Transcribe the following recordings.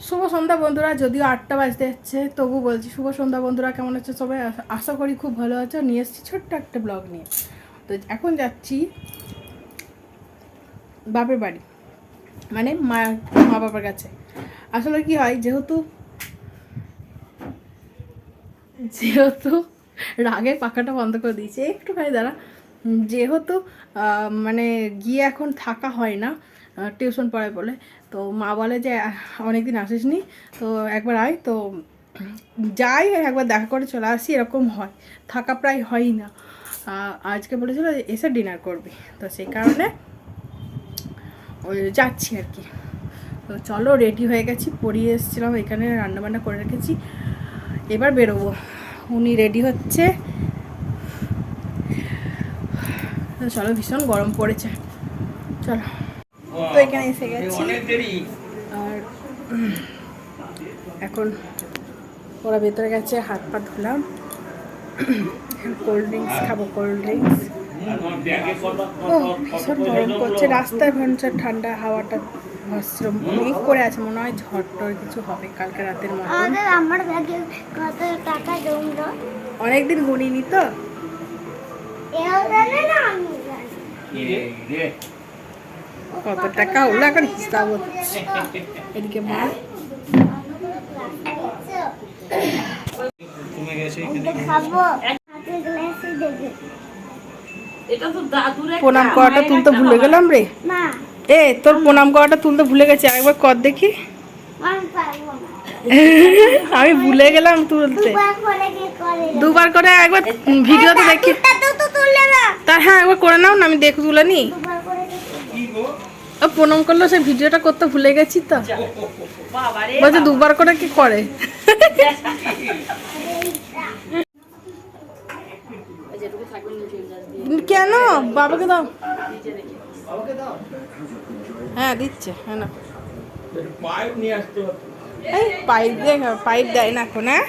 শুভ সন্ধ্যা বন্ধুরা যদিও আটটা বাজতে যাচ্ছে তবু বলছি শুভ সন্ধ্যা বন্ধুরা কেমন আছে সবাই? আশা- করি খুব ভালো আছে। নিয়ে এসেছি ছোট্ট একটা ব্লগ নিয়ে। তো এখন যাচ্ছি বাপের বাড়ি মানে মা মা বাবার কাছে। আসলে কি হয় যেহেতু যেহেতু রাগের পাখাটা বন্ধ করে দিয়েছে একটুখানি দাঁড়া। উম, যেহেতু মানে গিয়ে এখন থাকা হয় না টিউশন পড়ায় বলে। তো মা বলে যে অনেক দিন আসিসনি, তো একবার আয়। তো যাই একবার দেখা করে চলে আসি, এরকম হয়। থাকা প্রায় হয়ই না। আজকে বলেছিল এসে ডিনার করবি। তো সেই কারণে ওই যাচ্ছি আর কি। তো চলো রেডি হয়ে গেছি পরিয়ে এসেছিলাম, এখানে রান্নাবান্না করে রেখেছি। এবার বেরোবো। উনি রেডি হচ্ছে। চলো ভীষণ গরম পড়েছে। চলো। তো এখানে এসে গেছি। আর এখন ওরা ভেতরে গেছে হাত পা ধুলাম। কোল্ড ড্রিঙ্কস খাব কোল্ড ড্রিঙ্কস ও ভীষণ গরম করছে রাস্তায় ভীষণ ঠান্ডা হাওয়াটা মেঘ করে আছে মনে হয় ঝড় টড় কিছু হবে কালকে রাতের মতো। আমাদের আমার ব্যাগে কত টাকা জমলো? অনেকদিন গুনিনি তো। এও জানি কত টাকা হলো এখন হিসাব এদিকে দেখে প্রণাম করাটা তুলতে ভুলে গেলাম রে? এ তোর প্রণাম করাটা তুলতে ভুলে গেছি। আরেকবার কর দেখি। আমি ভুলে গেলাম তুলতে। দুবার করে কি করে? দুবার করে একবার ভিডিওতে দেখি। তা হ্যাঁ একবার করে নাও না আমি দেখে তুলে নি। দুবার করে কি কি গো? ও প্রণাম করল সেই ভিডিওটা করতে ভুলে গেছি তো। বলছে দুবার করে কি করে? কেন? বাবাকে দাও। হ্যাঁ দিচ্ছে হ্যাঁ না। পাইপ নিয়ে আসতে হবে। এই পাইপ দিয়ে পাইপ দেয় না এখন হ্যাঁ?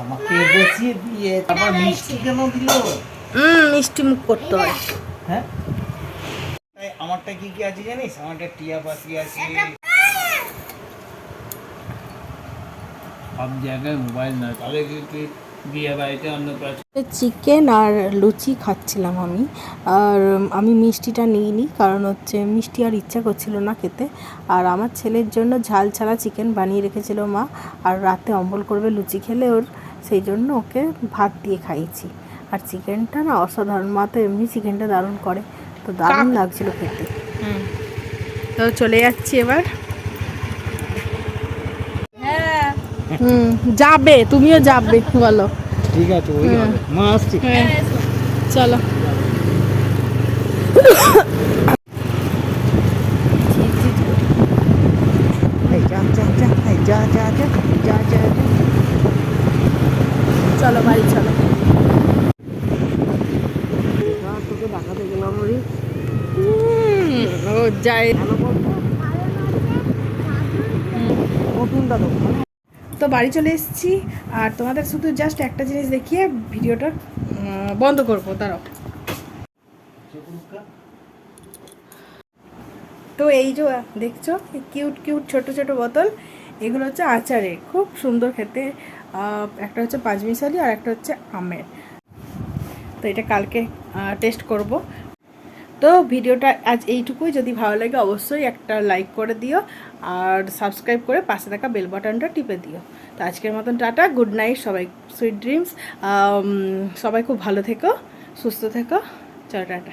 আমাকে দিয়ে তারপর মিষ্টি কেন দিল? হুম মিষ্টি মুখ করতে হয়। হ্যাঁ? আমারটা কি কি আছে জানিস? আমারটা টিয়া পাখি আছে। সব জায়গায় মোবাইল না তাহলে কি কি বিয়ে বাড়িতে অন্য চিকেন আর লুচি খাচ্ছিলাম আমি। আর আমি মিষ্টিটা নিইনি কারণ হচ্ছে মিষ্টি আর ইচ্ছা করছিল না খেতে। আর আমার ছেলের জন্য ঝাল ছাড়া চিকেন বানিয়ে রেখেছিল মা। আর রাতে অম্বল করবে লুচি খেলে ওর সেই জন্য ওকে ভাত দিয়ে খাইয়েছি। আর চিকেনটা না অসাধারণ মা তো এমনি চিকেনটা দারুণ করে। তো দারুণ লাগছিল খেতে। তো চলে যাচ্ছি এবার। হুম যাবে তুমিও যাবে বলো। ঠিক আছে ওই মা আসছি। হ্যাঁ চলো। এই যা যা যা যা যা যা যা যা যা। চলো বাড়ি চলো তোকে দেখাতে গেলাম রে ও যায় তো। বাড়ি চলে এসেছি আর তোমাদের শুধু জাস্ট একটা জিনিস দেখিয়ে ভিডিওটা বন্ধ করব দাঁড়াও। তো এই যে দেখছ কিউট কিউট ছোট ছোট বোতল এগুলো হচ্ছে আচারে খুব সুন্দর খেতে। একটা হচ্ছে পাঁচমিশালি আর একটা হচ্ছে আমের। তো এটা কালকে টেস্ট করব। তো ভিডিওটা আজ এইটুকুই। যদি ভালো লাগে অবশ্যই একটা লাইক করে দিও আর সাবস্ক্রাইব করে পাশে থাকা বেল বাটনটা টিপে দিও। তো আজকের মতন টাটা গুড নাইট সবাই সুইট ড্রিমস সবাই খুব ভালো থেকো, সুস্থ থেকো। চলো টাটা।